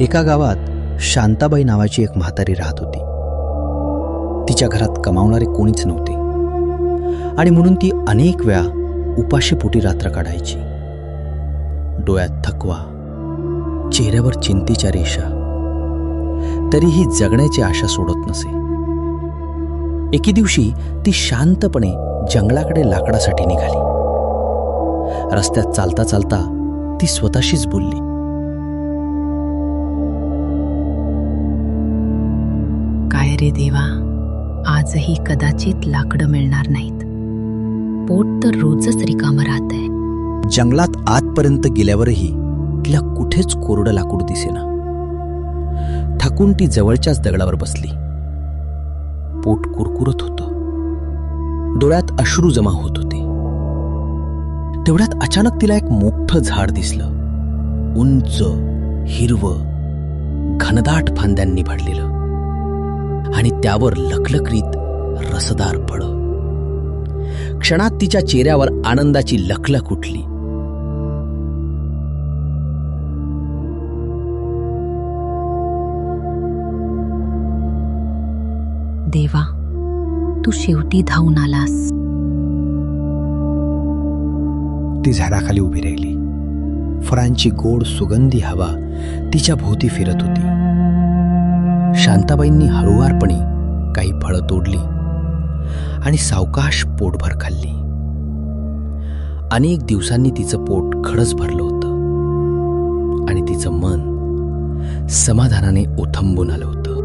एका गावात शांताबाई नावाची एक म्हातारी राहत होती. तिच्या घरात कमावणारे कोणीच नव्हते. आणि म्हणून ती अनेक वेळा उपाशीपोटी रात्र काढायची. डोळ्यात थकवा चेहऱ्यावर चिंतेच्या रेषा. तरीही जगण्याची आशा सोडत नसे. एके दिवशी ती शांतपणे जंगलाकडे लाकडासाठी निघाली. रस्त्यात चालता चालता ती स्वतःशीच बोलली. रे देवा आजही कदाचित लाकडं मिळणार नाहीत. पोट तर रोजच रिकामं आहे जंगलात आतपर्यंत गेल्यावरही तिला कुठेच कोरडं लाकूड दिसेना. थकून ती जवळच्याच दगडावर बसली. पोट कुरकुरत होतं. डोळ्यात अश्रू जमा होत होते. तेवढ्यात अचानक तिला एक मोठं झाड दिसलं. उंच हिरव घनदाट फांद्यांनी भरलेलं. आणि त्यावर लखलखरीत रसदार फळ क्षणात तिच्या चेहऱ्यावर आनंदाची लखलख उठली. देवा तू शेवटी धावून आलास. ती झाडाखाली उभी राहिली. फळांची गोड सुगंधी हवा तिच्या भोवती फिरत होती. शांताबाईंनी हळुवारपणे काही फळं तोडली आणि सावकाश पोटभर खाल्ली. अनेक दिवसांनी तिचं पोट खडच भरलं होतं. आणि तिचं मन समाधानाने ओथंबून आलं होतं.